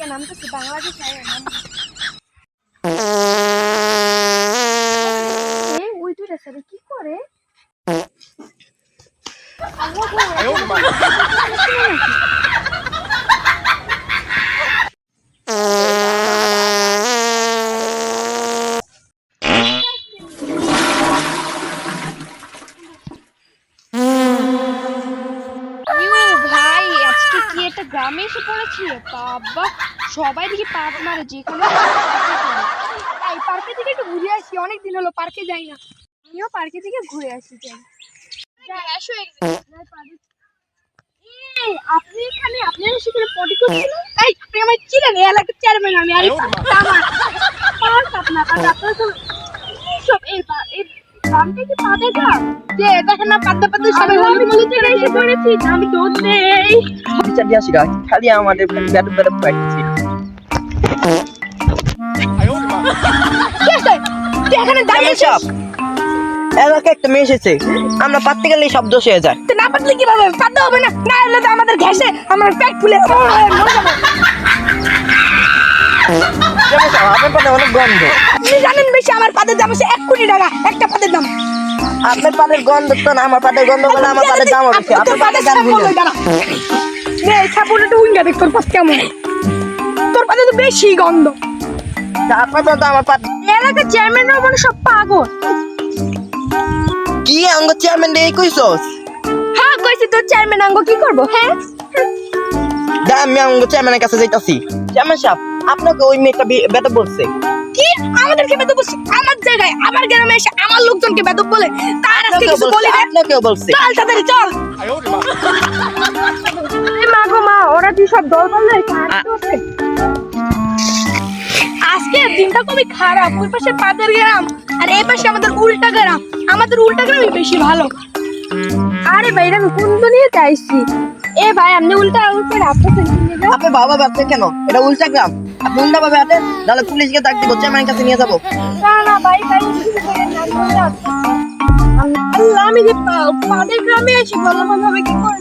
থেকে নামতেছি বাংলাদেশ নাম। ওই দুইটা স্যার কি করে? ইউ গ্রামে এসে পড়েছি? বাবা সবাই দেখি পাপ মারে যেখানে এই পার্কে থেকে একটু ঘুরে আসি অনেক দিন হলো পার্কে যাই না। আমিও পার্কে থেকে ঘুরে আসি চাই আসো এই, আপনি এখানে আপনার সেখানে পটি করছিল এই আপনি আমার চিনেন এই এলাকার চেয়ারম্যান আমি আরে আমার পার্ক আপনার আপনার সব এই পা- এই গ্রামটা কি গ্রাম যে দেখেন না পাদ্দা পাদ্দা সবাই হলুদ হলুদ করে এসে পড়েছি আমি দৌড় দিয়ে আসি খালি আমাদের ব্যাট ব্যাট পাইছি আছে? এখানে দাঁড়িয়ে চাপ এলাকায় একটা মেয়ে এসেছে। আমরা পাততে গেলে সব দোষ হয়ে যায়। না পাতলে কীভাবে? হবে না? না হলে তো আমাদের ঘেসে আমার পেট ফুলে পাতে জানেন বেশি আমার পাদের দাম হচ্ছে এক কোটি টাকা। একটা আপনার পাতের গন্ধ তো না আমার পাতের গন্ধ বলে আমার পাতের দাম তোর আপনার পাদের দাম দাম দাঁড়া। নে সাপোর্ট একটু উইঙ্গা দেখ তোর পাত কেমন? তোর পাতে তো বেশি গন্ধ। তা আপনার পাতে আমার পাত এলাকার চেয়ারম্যানরাও মানে সব পাগল। কি অঙ্গ চেয়ারম্যান দিয়ে কইছস? হ্যাঁ কইছি তোর চেয়ারম্যান আঙ্গ কি করব হ্যাঁ? দা আমি অঙ্গ চেয়ারম্যানের কাছে যাইতাছি। চেয়ারম্যান সাহেব আপনাকে ওই মেয়েটা বেটা বলছে। কি? আমাদেরকে বেদব বলছে। আমার জায়গায় আমার গ্রামে এসে আমার লোকজনকে বেদব বলে তার আজকে কিছু বলি না আপনাকেও বলছে। চল তাড়াতাড়ি চল। মা গো মা ওরা তুই সব দল বললে আজকে দিনটা খুবই খারাপ ওই পাশে পাদের গ্রাম আর এই পাশে আমাদের উল্টা গ্রাম। আমাদের উল্টা গ্রামই বেশি ভালো। আরে ভাই আমি কোন নিয়ে চাইছি এ ভাই আপনি উল্টা উল্টা রাখতেছেন আপনি বাবা ব্যবসা কেন? এটা উল্টা গ্রাম। আপনি উল্টা ভাবে আতে তাহলে পুলিশকে ডাক দিব চেয়ারম্যানের কাছে নিয়ে যাব। না না ভাই ভাই আল্লাহ আমি যে পাদের গ্রামে এসে ভালোভাবে কি করব